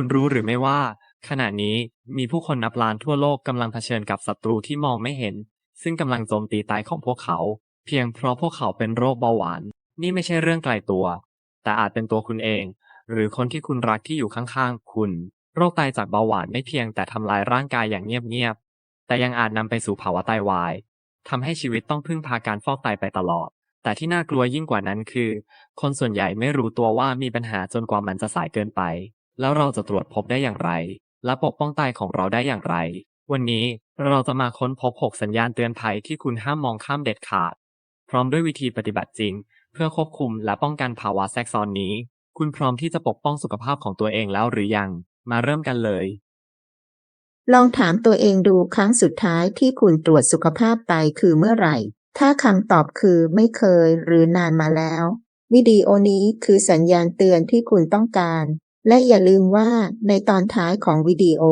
คุณรู้หรือไม่ว่า ขณะนี้มีผู้คนนับล้านทั่วโลกกำลังเผชิญกับศัตรูที่มองไม่เห็น ซึ่งกำลังโจมตีไตของพวกเขา เพียงเพราะพวกเขาเป็นโรคเบาหวาน นี่ไม่ใช่เรื่องไกลตัว แต่อาจเป็นตัวคุณเอง หรือคนที่คุณรักที่อยู่ข้างๆ คุณ โรคไตจากเบาหวานไม่เพียงแต่ทำลายร่างกายอย่างเงียบๆ แต่ยังอาจนำไปสู่ภาวะไตวายทำให้ชีวิตต้องพึ่งพาการฟอกไตไปตลอด แต่ที่น่ากลัวยิ่งกว่านั้นคือ คนส่วนใหญ่ไม่รู้ตัวว่ามีปัญหาจนกว่ามันจะสายเกินไป แล้วเราจะตรวจพบได้อย่างไร และปกป้องไตของเราได้อย่างไร วันนี้เราจะมาค้นพบ 6 สัญญาณเตือนภัยที่คุณห้ามมองข้ามเด็ดขาด พร้อมด้วยวิธีปฏิบัติจริง เพื่อควบคุมและป้องกันภาวะแทรกซ้อนนี้ คุณพร้อมที่จะปกป้องสุขภาพของตัวเองแล้วหรือยัง มาเริ่มกันเลย ลองถามตัวเองดูครั้งสุดท้ายที่คุณตรวจสุขภาพไตคือเมื่อไหร่ ถ้าคำตอบคือไม่เคยหรือนานมาแล้ว วิดีโอนี้คือสัญญาณเตือนที่คุณต้องการ และอย่าลืมว่าในตอนท้ายของวิดีโอ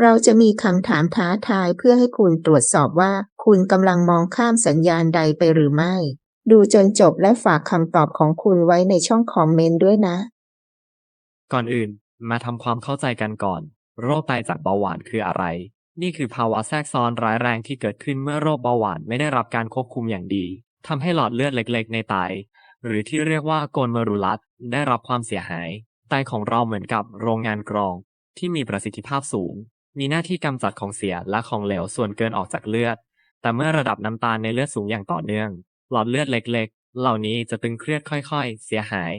เราจะมีคำถามท้าทายเพื่อให้คุณตรวจสอบว่า คุณกำลังมองข้ามสัญญาณใดไปหรือไม่ ดูจนจบและฝากคำตอบของคุณไว้ในช่องคอมเมนต์ด้วยนะ ก่อนอื่นมาทำความเข้าใจกันก่อน โรคไตจากเบาหวานคืออะไร นี่คือภาวะแทรกซ้อนร้ายแรงที่เกิดขึ้นเมื่อโรคเบาหวานไม่ได้รับการควบคุมอย่างดีทำให้หลอดเลือดเล็ก ๆ ในไตหรือที่เรียกว่าโกลเมรูลัสได้รับความเสียหาย ไตของเราเหมือนกับโรงงานกรองที่มีประสิทธิภาพสูง มีหน้าที่กำจัดของเสียและของเหลวส่วนเกินออกจากเลือด แต่เมื่อระดับน้ำตาลในเลือดสูงอย่างต่อเนื่อง หลอดเลือดเล็กๆ เหล่านี้จะตึงเครียดค่อยๆ เสียหาย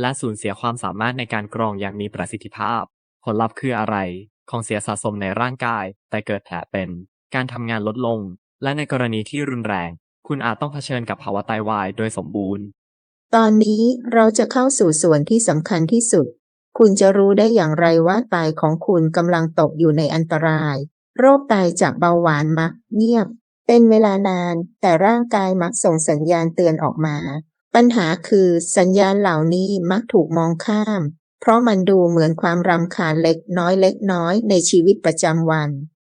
และสูญเสียความสามารถในการกรองอย่างมีประสิทธิภาพ ผลลัพธ์คืออะไร ของเสียสะสมในร่างกาย แต่เกิดแผลเป็น การทำงานลดลง และในกรณีที่รุนแรง คุณอาจต้องเผชิญกับภาวะไตวายโดยสมบูรณ์ ตอนนี้เราจะเข้าสู่ส่วนที่สำคัญที่สุด คุณจะรู้ได้อย่างไรว่าไตของคุณกำลังตกอยู่ในอันตราย โรคไตจากเบาหวานมักเงียบ เป็นเวลานานแต่ร่างกายมักส่งสัญญาณเตือนออกมา ปัญหาคือสัญญาณเหล่านี้มักถูกมองข้าม เพราะมันดูเหมือนความรำคาญเล็กน้อยเล็กน้อยในชีวิตประจำวัน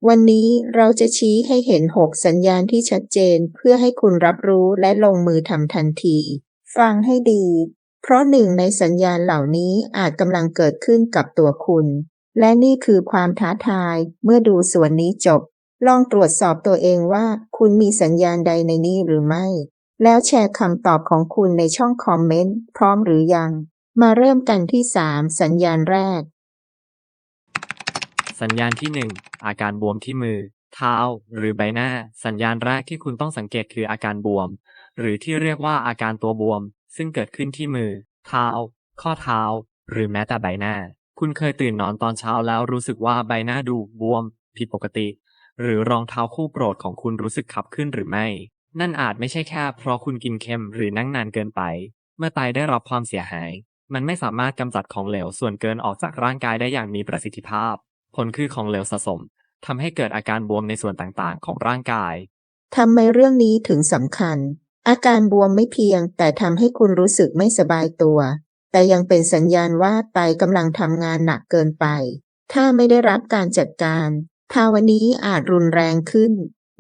วันนี้เราจะชี้ให้เห็น 6 สัญญาณที่ชัดเจนเพื่อให้คุณรับรู้และลงมือทำทันที ฟังให้ดี เพราะหนึ่งในสัญญาณเหล่านี้อาจกำลังเกิดขึ้นกับตัวคุณ และนี่คือความท้าทายเมื่อดูส่วนนี้จบ ลองตรวจสอบตัวเองว่าคุณมีสัญญาณใดในนี้หรือไม่ แล้วแชร์คำตอบของคุณในช่องคอมเมนต์พร้อมหรือยัง มาเริ่มกันที่ 3 สัญญาณแรก สัญญาณที่ 1 อาการบวมที่มือ เท้า หรือใบหน้า สัญญาณแรกที่คุณต้องสังเกตคืออาการบวม หรือที่เรียกว่าอาการตัวบวม ซึ่งเกิดขึ้นที่มือ เท้า ข้อเท้า หรือแม้แต่ใบหน้า คุณเคยตื่นนอนตอนเช้าแล้วรู้สึกว่าใบหน้าดูบวม ผิดปกติ หรือรองเท้าคู่โปรดของคุณรู้สึกขับขึ้นหรือไม่ นั่นอาจไม่ใช่แค่เพราะคุณกินเค็มหรือนั่งนานเกินไป เมื่อไตได้รับความเสียหาย มันไม่สามารถกำจัดของเหลวส่วนเกินออกจากร่างกายได้อย่างมีประสิทธิภาพ ผลคือของเหลวสะสมทำให้เกิดอาการบวมในส่วนต่างๆ ของร่างกาย ทำไมเรื่องนี้ถึงสำคัญ อาการบวมไม่เพียงแต่ทำให้คุณรู้สึกไม่สบายตัว แต่ยังเป็นสัญญาณว่าไตกำลังทำงานหนักเกินไป ถ้าไม่ได้รับการจัดการ ภาวะนี้อาจรุนแรงขึ้น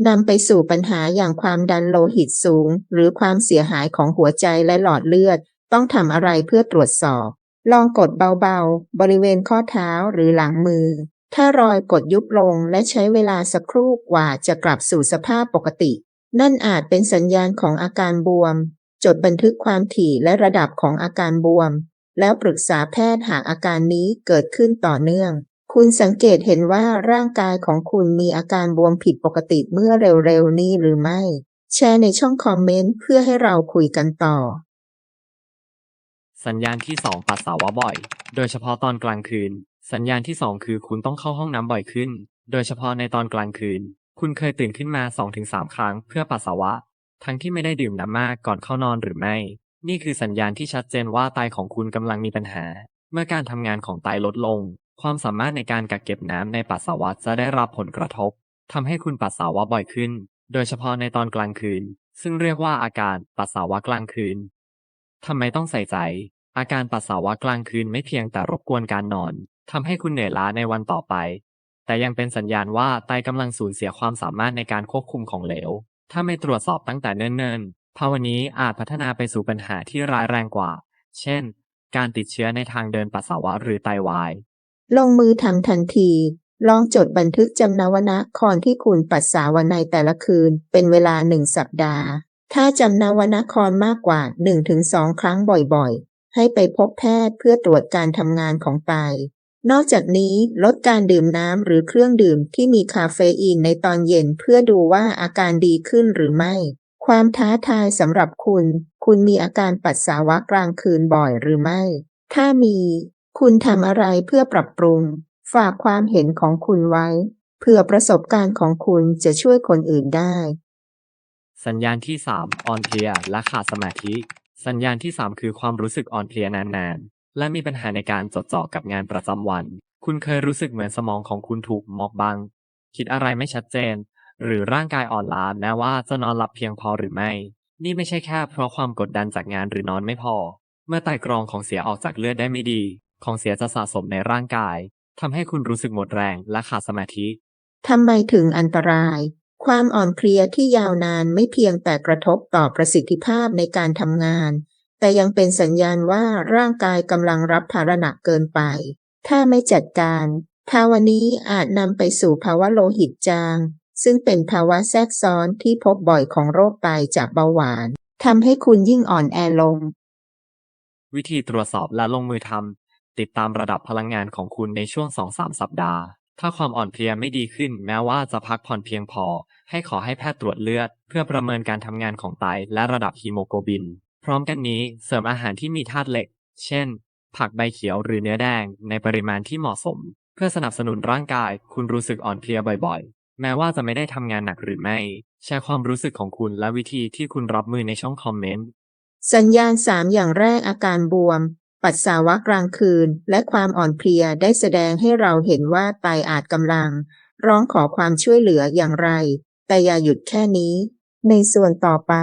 นำไปสู่ปัญหาอย่างความดันโลหิตสูง หรือความเสียหายของหัวใจและหลอดเลือด ต้องทำอะไรเพื่อตรวจสอบ ลองกดเบาๆ บริเวณข้อเท้าหรือหลังมือ ถ้ารอยกดยุบลงและใช้เวลาสักครู่กว่าจะกลับสู่สภาพปกติ นั่นอาจเป็นสัญญาณของอาการบวม จดบันทึกความถี่และระดับของอาการบวม แล้วปรึกษาแพทย์หากอาการนี้เกิดขึ้นต่อเนื่อง คุณสังเกตเห็นว่าร่างกายของคุณมีอาการบวมผิดปกติเมื่อเร็วๆนี้หรือไม่ แชร์ในช่องคอมเมนต์เพื่อให้เราคุยกันต่อ สัญญาณที่ 2 ปัสสาวะบ่อย โดยเฉพาะตอนกลางคืน สัญญาณที่ 2 คือคุณต้องเข้าห้องน้ำบ่อยขึ้น โดยเฉพาะในตอนกลางคืน คุณเคยตื่นขึ้นมา 2-3 ครั้งเพื่อปัสสาวะ ทั้งที่ไม่ได้ดื่มน้ำมากก่อนเข้านอนหรือไม่ นี่คือสัญญาณที่ชัดเจนว่าไตของคุณกำลังมีปัญหา เมื่อการทำงานของไตลดลง ความสามารถในการกักเก็บน้ำในปัสสาวะจะได้รับผลกระทบทำให้คุณปัสสาวะบ่อยขึ้น โดยเฉพาะในตอนกลางคืน ซึ่งเรียกว่าอาการปัสสาวะกลางคืนทำไมต้องใส่ใจ อาการปัสสาวะกลางคืนไม่เพียงแต่รบกวนการนอนทำให้คุณเหนื่อยล้าในวันต่อไป แต่ยังเป็นสัญญาณว่าไตกำลังสูญเสียความสามารถในการควบคุมของเหลว ถ้าไม่ตรวจสอบตั้งแต่เนิ่นๆ ภาวะนี้อาจพัฒนาไปสู่ปัญหาที่ร้ายแรงกว่า เช่น การติดเชื้อในทางเดินปัสสาวะหรือไตวาย ลงมือทำทันที ลองจดบันทึกจำนวนนะครที่คุณปัสสาวะในแต่ละคืน เป็นเวลาหนึ่งสัปดาห์ ถ้าจำนวนครมากกว่า 1-2 ครั้งบ่อยๆ ให้ไปพบแพทย์เพื่อตรวจการทำงานของไต นอกจากนี้ลดการดื่มน้ำหรือเครื่องดื่มที่มีคาเฟอีนในตอนเย็นเพื่อดูว่าอาการดีขึ้นหรือไม่ ความท้าทายสำหรับคุณ คุณมีอาการปัสสาวะกลางคืนบ่อยหรือไม่ ถ้ามี คุณทำอะไรเพื่อปรับปรุง ฝากความเห็นของคุณไว้ เพื่อประสบการณ์ของคุณจะช่วยคนอื่นได้ สัญญาณที่ 3 อ่อนเพลียและขาดสมาธิ สัญญาณที่ 3 คือความรู้สึกอ่อนเพลียนานๆ และมีปัญหาในการจดจ่อกับงานประจำวัน คุณเคยรู้สึกเหมือนสมองของคุณถูกหมอกบัง คิดอะไรไม่ชัดเจน หรือร่างกายอ่อนล้าแม้ว่าจะนอนหลับเพียงพอหรือไม่ นี่ไม่ใช่แค่เพราะความกดดันจากงานหรือนอนไม่พอ เมื่อไตกรองของเสียออกจากเลือดได้ไม่ดี ของเสียจะสะสมในร่างกายทำให้คุณรู้สึกหมดแรงและขาดสมาธิ ทำไมถึงอันตราย ความอ่อนเพลียที่ยาวนานไม่เพียงแต่กระทบต่อประสิทธิภาพในการทำงาน แต่ยังเป็นสัญญาณว่าร่างกายกำลังรับภาระหนักเกินไป ถ้าไม่จัดการภาวะนี้อาจนำไปสู่ภาวะโลหิตจาง ซึ่งเป็นภาวะแทรกซ้อนที่พบบ่อยของโรคไตจากเบาหวานทำให้คุณยิ่งอ่อนแอลง วิธีตรวจสอบและลงมือทำติดตามระดับพลังงานของคุณในช่วง 2-3 สัปดาห์ ถ้าความอ่อนเพลียไม่ดีขึ้นแม้ว่าจะพักผ่อนเพียงพอ ให้ขอให้แพทย์ตรวจเลือด เพื่อประเมินการทำงานของไตและระดับฮีโมโกลบิน พร้อมกันนี้เสริมอาหารที่มีธาตุเหล็ก เช่น ผักใบเขียวหรือเนื้อแดงในปริมาณที่เหมาะสม เพื่อสนับสนุนร่างกาย คุณรู้สึกอ่อนเพลียบ่อยๆ แม้ว่าจะไม่ได้ทำงานหนักหรือไม่ แชร์ความรู้สึกของคุณและวิธีที่คุณรับมือในช่องคอมเมนต์ สัญญาณ 3 อย่างแรกอาการบวม ปัสสาวะกลางคืน และความอ่อนเพลียได้แสดงให้เราเห็นว่าไตอาจกำลัง ร้องขอความช่วยเหลืออย่างไร แต่อย่าหยุดแค่นี้ ในส่วนต่อไป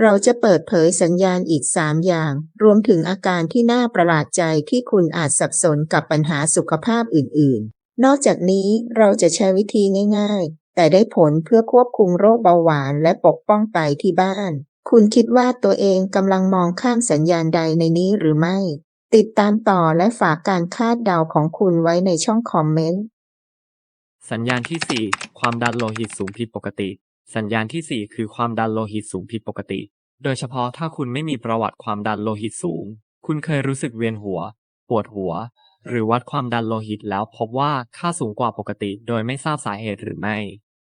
เราจะเปิดเผยสัญญาณอีก 3 อย่าง รวมถึงอาการที่น่าประหลาดใจที่คุณอาจสับสนกับปัญหาสุขภาพอื่น ๆ นอกจากนี้เราจะใช้วิธีง่าย ๆ แต่ได้ผลเพื่อควบคุมโรคเบาหวานและปกป้องไตที่บ้าน คุณคิดว่าตัวเองกำลังมองข้ามสัญญาณใดในนี้หรือไม่ ติดตามต่อและฝากการคาดเดาของคุณไว้ในช่องคอมเมนต์ สัญญาณที่ 4 ความดันโลหิตสูงผิดปกติ สัญญาณที่ 4 คือความดันโลหิตสูงผิดปกติ โดยเฉพาะถ้าคุณไม่มีประวัติความดันโลหิตสูง คุณเคยรู้สึกเวียนหัว ปวดหัว หรือวัดความดันโลหิตแล้วพบว่าค่าสูงกว่าปกติ โดยไม่ทราบสาเหตุหรือไม่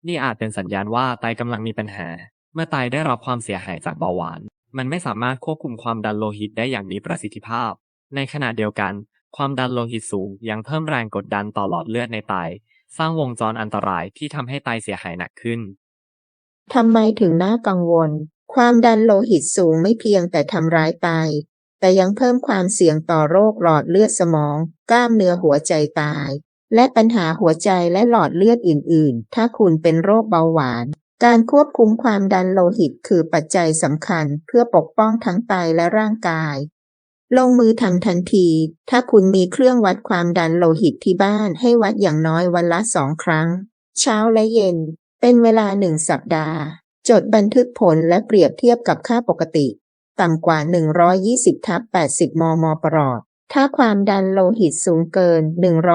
นี่อาจเป็นสัญญาณว่าไตกำลังมีปัญหา เมื่อไตได้รับความเสียหายจากเบาหวาน มันไม่สามารถควบคุมความดันโลหิตได้อย่างมีประสิทธิภาพ ในขณะเดียวกัน ความดันโลหิตสูงยังเพิ่มแรงกดดันต่อหลอดเลือดในไตสร้างวงจรอันตรายที่ทำให้ไตเสียหายหนักขึ้น ทำไมถึงน่ากังวล ความดันโลหิตสูงไม่เพียงแต่ทำร้ายไตแต่ยังเพิ่มความเสี่ยงต่อโรคหลอดเลือดสมอง กล้ามเนื้อหัวใจตาย และปัญหาหัวใจและหลอดเลือดอื่น ๆ ถ้าคุณเป็นโรคเบาหวาน การควบคุมความดันโลหิตคือปัจจัยสำคัญเพื่อปกป้องทั้งไตและร่างกาย ลงมือทำทันที ถ้าคุณมีเครื่องวัดความดันโลหิตที่บ้านให้วัดอย่างน้อยวันละสองครั้ง เช้าและเย็น เป็นเวลาหนึ่งสัปดาห์ จดบันทึกผลและเปรียบเทียบกับค่าปกติ ต่ำกว่า 120ทับ80 มมปรอด ถ้าความดันโลหิตสูงเกิน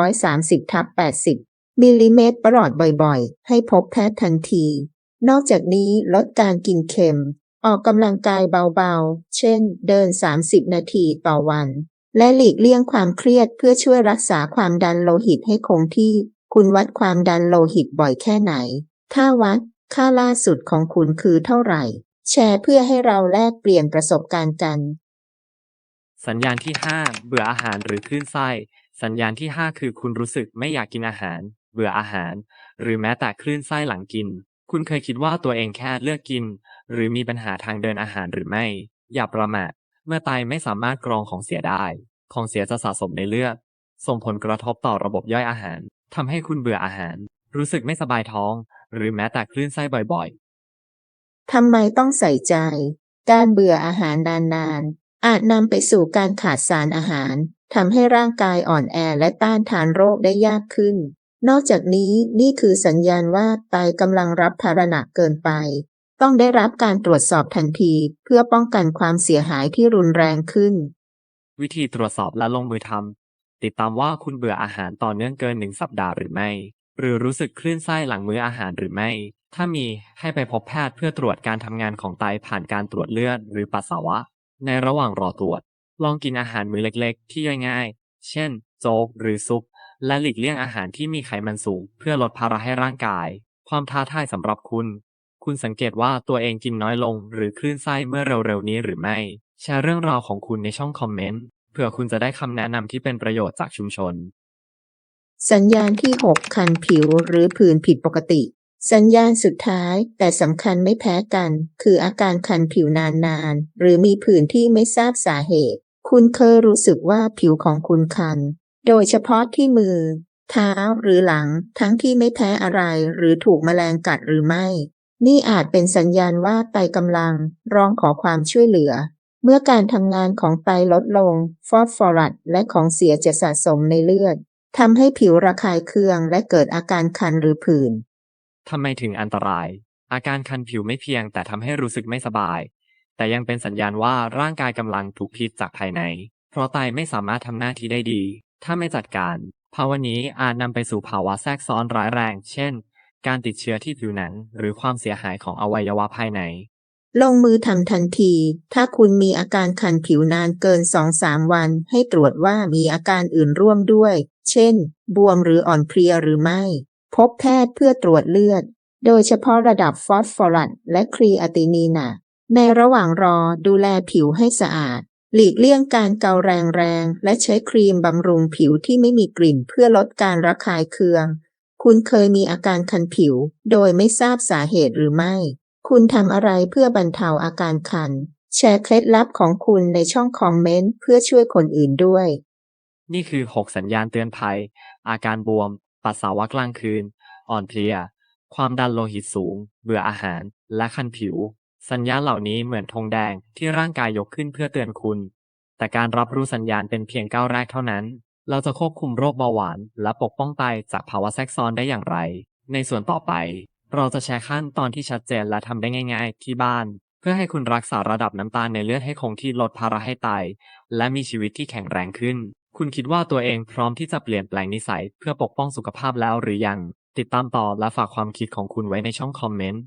130ทับ80 มิลลิเมตรประหลอดบ่อยๆ ให้พบแพทย์ทันที นอกจากนี้ลดการกินเค็ม ออกกำลังกายเบาๆ เช่น เดิน 30 นาทีต่อวัน และหลีกเลี่ยงความเครียดเพื่อช่วยรักษาความดันโลหิตให้คงที่คุณวัดความดันโลหิตบ่อยแค่ไหน ถ้าวัดค่าล่าสุดของคุณคือเท่าไหร่ แชร์เพื่อให้เราแลกเปลี่ยนประสบการณ์กัน สัญญาณที่ 5 เบื่ออาหารหรือคลื่นไส้ สัญญาณที่ 5 คือคุณรู้สึกไม่อยากกินอาหาร เบื่ออาหาร หรือแม้แต่คลื่นไส้หลังกิน คุณเคยคิดว่าตัวเองแค่เลือกกิน หรือมีปัญหาทางเดินอาหารหรือไม่ อย่าประมาทเมื่อไตไม่สามารถกรองของเสียได้ ของเสียจะสะสมในเลือด ส่งผลกระทบต่อระบบย่อยอาหารทำให้คุณเบื่ออาหาร รู้สึกไม่สบายท้อง หรือแม้แต่คลื่นไส้บ่อยๆทำไมต้องใส่ใจ การเบื่ออาหารนานๆ อาจนำไปสู่การขาดสารอาหาร ทำให้ร่างกายอ่อนแอและต้านทานโรคได้ยากขึ้น นอกจากนี้นี่คือสัญญาณว่าไตกำลังรับภาระหนักเกินไป ต้องได้รับการตรวจสอบทันที เพื่อป้องกันความเสียหายที่รุนแรงขึ้นวิธีตรวจสอบและลงมือทำติดตามว่าคุณเบื่ออาหารต่อเนื่องเกินหนึ่งสัปดาห์หรือไม่ หรือรู้สึกคลื่นไส้หลังมื้ออาหารหรือไม่ ถ้ามีให้ไปพบแพทย์เพื่อตรวจการทำงานของไตผ่านการตรวจเลือดหรือปัสสาวะ ในระหว่างรอตรวจ ลองกินอาหารมื้อเล็กๆ ที่ย่อยง่าย เช่น โจ๊กหรือซุป และหลีกเลี่ยงอาหารที่มีไขมันสูง เพื่อลดภาระให้ร่างกาย ความท้าทายสำหรับคุณ คุณสังเกตว่าตัวเองกินน้อยลง หรือคลื่นไส้เมื่อเร็วๆนี้หรือไม่ แชร์เรื่องราวของคุณในช่องคอมเมนต์เพื่อคุณจะได้คำแนะนำที่เป็นประโยชน์จากชุมชน สัญญาณที่ 6 คันผิวหรือผื่นผิดปกติ สัญญาณสุดท้ายแต่สำคัญไม่แพ้กัน คืออาการคันผิวนานๆ หรือมีผื่นที่ไม่ทราบสาเหตุ คุณเคยรู้สึกว่าผิวของคุณคัน โดยเฉพาะที่มือ เท้าหรือหลังทั้งที่ไม่แพ้อะไรหรือถูกแมลงกัดหรือไม่ นี่อาจเป็นสัญญาณว่าไตกำลังร้องขอความช่วยเหลือเมื่อการทำงานของไตลดลง ฟอสฟอรัสและของเสียจะสะสมในเลือด ทำให้ผิวระคายเคืองและเกิดอาการคันหรือผื่น ทำไมถึงอันตราย อาการคันผิวไม่เพียงแต่ทำให้รู้สึกไม่สบาย แต่ยังเป็นสัญญาณว่าร่างกายกำลังถูกพิษจากภายใน เพราะไตไม่สามารถทำหน้าที่ได้ดี ถ้าไม่จัดการ ภาวะนี้อาจนำไปสู่ภาวะแทรกซ้อนร้ายแรง เช่น การติดเชื้อที่ผิวหนังหรือความเสียหายของอวัยวะภายใน ลงมือทำทันที ถ้าคุณมีอาการคันผิวนานเกิน 2-3 วัน ให้ตรวจว่ามีอาการอื่นร่วมด้วย เช่น บวมหรืออ่อนเพลียหรือไม่ พบแพทย์เพื่อตรวจเลือด โดยเฉพาะระดับฟอสฟอรัสและครีอาตินีนาในระหว่างรอดูแลผิวให้สะอาด หลีกเลี่ยงการเกาแรงๆ และใช้ครีมบำรุงผิวที่ไม่มีกลิ่นเพื่อลดการระคายเคือง คุณเคยมีอาการคันผิว โดยไม่ทราบสาเหตุหรือไม่ คุณทำอะไรเพื่อบรรเทาอาการคัน แชร์เคล็ดลับของคุณในช่องคอมเมนต์เพื่อช่วยคนอื่นด้วย นี่คือ 6 สัญญาณเตือนภัย อาการบวม ปัสสาวะกลางคืน อ่อนเพลีย ความดันโลหิตสูง เบื่ออาหาร และคันผิว สัญญาณเหล่านี้เหมือนธงแดงที่ร่างกายยกขึ้นเพื่อเตือนคุณ แต่การรับรู้สัญญาณเป็นเพียงก้าวแรกเท่านั้น เราจะควบคุมโรคเบาหวาน และปกป้องไตจากภาวะแทรกซ้อนได้อย่างไร ในส่วนต่อไป เราจะแชร์ขั้นตอนที่ชัดเจนและทำได้ง่ายๆ ที่บ้าน เพื่อให้คุณรักษาระดับน้ำตาลในเลือดให้คงที่ลดภาระให้ไตและมีชีวิตที่แข็งแรงขึ้น คุณคิดว่าตัวเองพร้อมที่จะเปลี่ยนแปลงนิสัย เพื่อปกป้องสุขภาพแล้วหรือยัง ติดตามต่อและฝากความคิดของคุณไว้ในช่องคอมเมนต์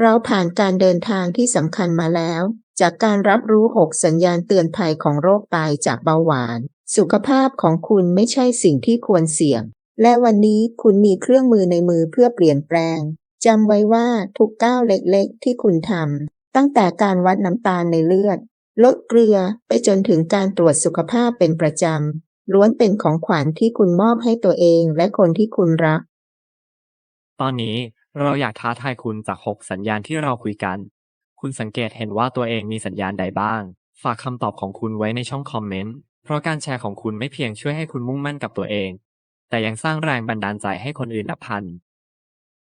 เราผ่านการเดินทางที่สำคัญมาแล้ว จากการรับรู้ 6 สัญญาณเตือนภัยของโรคไตจากเบาหวาน สุขภาพของคุณไม่ใช่สิ่งที่ควรเสี่ยง และวันนี้คุณมีเครื่องมือในมือเพื่อเปลี่ยนแปลงจำไว้ว่าทุกก้าวเล็กๆ ที่คุณทำตั้งแต่การวัดน้ำตาลในเลือด ลดเกลือไปจนถึงการตรวจสุขภาพเป็นประจำล้วนเป็นของขวัญที่คุณมอบให้ตัวเองและคนที่คุณรัก ตอนนี้เราอยากท้าทายคุณจาก6สัญญาณที่เราคุยกัน คุณสังเกตเห็นว่าตัวเองมีสัญญาณใดบ้าง ฝากคำตอบของคุณไว้ในช่องคอมเมนต์เพราะการแชร์ของคุณไม่เพียงช่วยให้คุณมุ่งมั่นกับตัวเอง แต่ยังสร้างแรงบันดาลใจให้คนอื่นนับพัน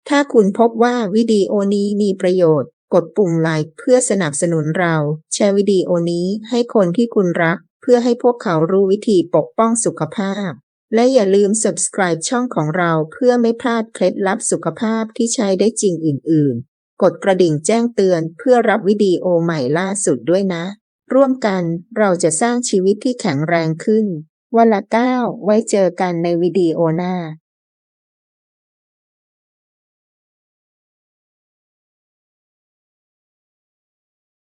ถ้าคุณพบว่าวิดีโอนี้มีประโยชน์ กดปุ่มไลค์เพื่อสนับสนุนเรา แชร์วิดีโอนี้ให้คนที่คุณรัก เพื่อให้พวกเขารู้วิธีปกป้องสุขภาพ และอย่าลืม subscribe ช่องของเราเพื่อไม่พลาดเคล็ดลับสุขภาพที่ใช้ได้จริงอื่น ๆ กดกระดิ่งแจ้งเตือนเพื่อรับวิดีโอใหม่ล่าสุดด้วยนะ ร่วมกันเราจะสร้างชีวิตที่แข็งแรงขึ้น วันละเก้าไว้เจอกันในวิดีโอหน้า